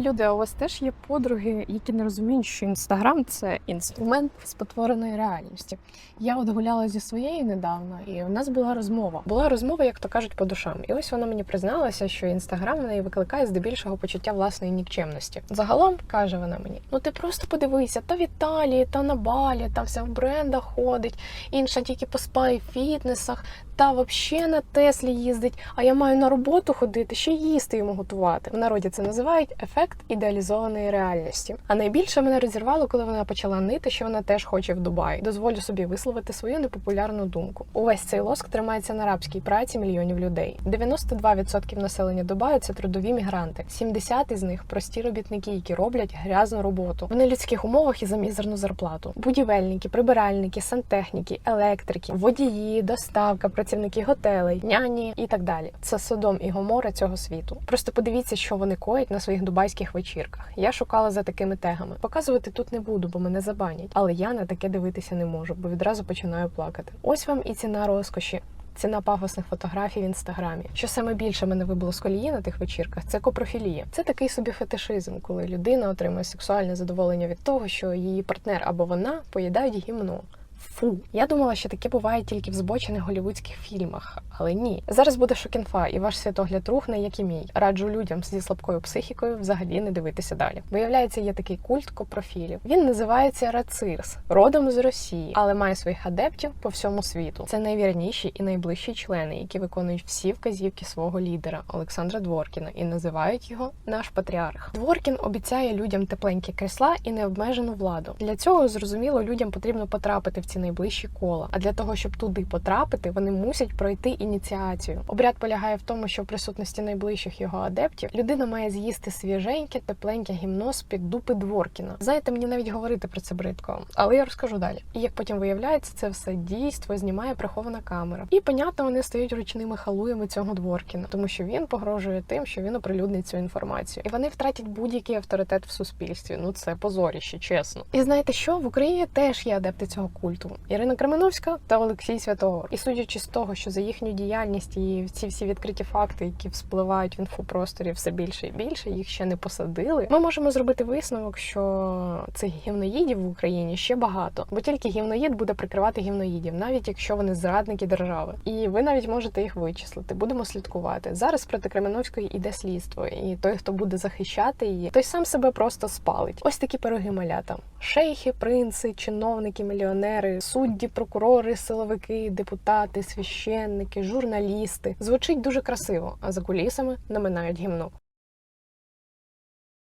Люди, а у вас теж є подруги, які не розуміють, що інстаграм це інструмент спотвореної реальності. Я от гуляла зі своєю недавно, і у нас була розмова. Була розмова, як то кажуть, по душам. І ось вона мені призналася, що інстаграм в неї викликає здебільшого почуття власної нікчемності. Загалом каже вона мені: ну ти просто подивися, та в Італії, та на балі, та вся в брендах ходить, інша тільки по спа і фітнесах, та взагалі на Теслі їздить. А я маю на роботу ходити, ще їсти йому готувати. В народі це називають ефект ідеалізованої реальності. А найбільше мене розірвало, коли вона почала нити, що вона теж хоче в Дубай. Дозволю собі висловити свою непопулярну думку. Увесь цей лоск тримається на рабській праці мільйонів людей. 92% населення Дубаю це трудові мігранти. 70 із них прості робітники, які роблять грязну роботу в нелюдських умовах і за мізерну зарплату. Будівельники, прибиральники, сантехніки, електрики, водії, доставка, працівники готелей, няні і так далі. Це Содом і Гомора цього світу. Просто подивіться, що вони коять на своїх дубайських вечірках. Я шукала за такими тегами. Показувати тут не буду, бо мене забанять. Але я на таке дивитися не можу, бо відразу починаю плакати. Ось вам і ціна розкоші. Ціна пафосних фотографій в інстаграмі. Що саме більше мене вибило з колії на тих вечірках, це копрофілія. Це такий собі фетишизм, коли людина отримує сексуальне задоволення від того, що її партнер або вона поїдають гімно. Фу, я думала, що таке буває тільки в збочених голівудських фільмах, але ні. Зараз буде шокінфа, і ваш світогляд рухне, як і мій. Раджу людям зі слабкою психікою взагалі не дивитися далі. Виявляється, є такий культ копрофілів. Він називається Рацирс, родом з Росії, але має своїх адептів по всьому світу. Це найвірніші і найближчі члени, які виконують всі вказівки свого лідера Олександра Дворкіна і називають його наш патріарх. Дворкін обіцяє людям тепленькі крісла і необмежену владу. Для цього зрозуміло людям потрібно потрапити в ці найближчі кола. А для того, щоб туди потрапити, вони мусять пройти ініціацію. Обряд полягає в тому, що в присутності найближчих його адептів людина має з'їсти свіженьке, тепленьке гімно з під дупи Дворкіна. Знаєте, мені навіть говорити про це бридко, але я розкажу далі. І як потім виявляється, це все дійство знімає прихована камера. І понятно, вони стають ручними халуями цього Дворкіна, тому що він погрожує тим, що він оприлюднить цю інформацію, і вони втратять будь-який авторитет в суспільстві. Ну це позоріще, чесно. І знаєте що? В Україні теж є адепти цього культу. Ірина Кременовська та Олексій Святогор. І судячи з того, що за їхню діяльність і ці всі відкриті факти, які вспливають в інфопросторі все більше і більше, їх ще не посадили. Ми можемо зробити висновок, що цих гівноїдів в Україні ще багато, бо тільки гівноїд буде прикривати гівноїдів, навіть якщо вони зрадники держави. І ви навіть можете їх вичислити. Будемо слідкувати. Зараз проти Кременовської іде слідство, і той, хто буде захищати її, той сам себе просто спалить. Ось такі пироги малята: шейхи, принци, чиновники, мільйонери, судді, прокурори, силовики, депутати, священники, журналісти. Звучить дуже красиво, а за кулісами наминають гімно.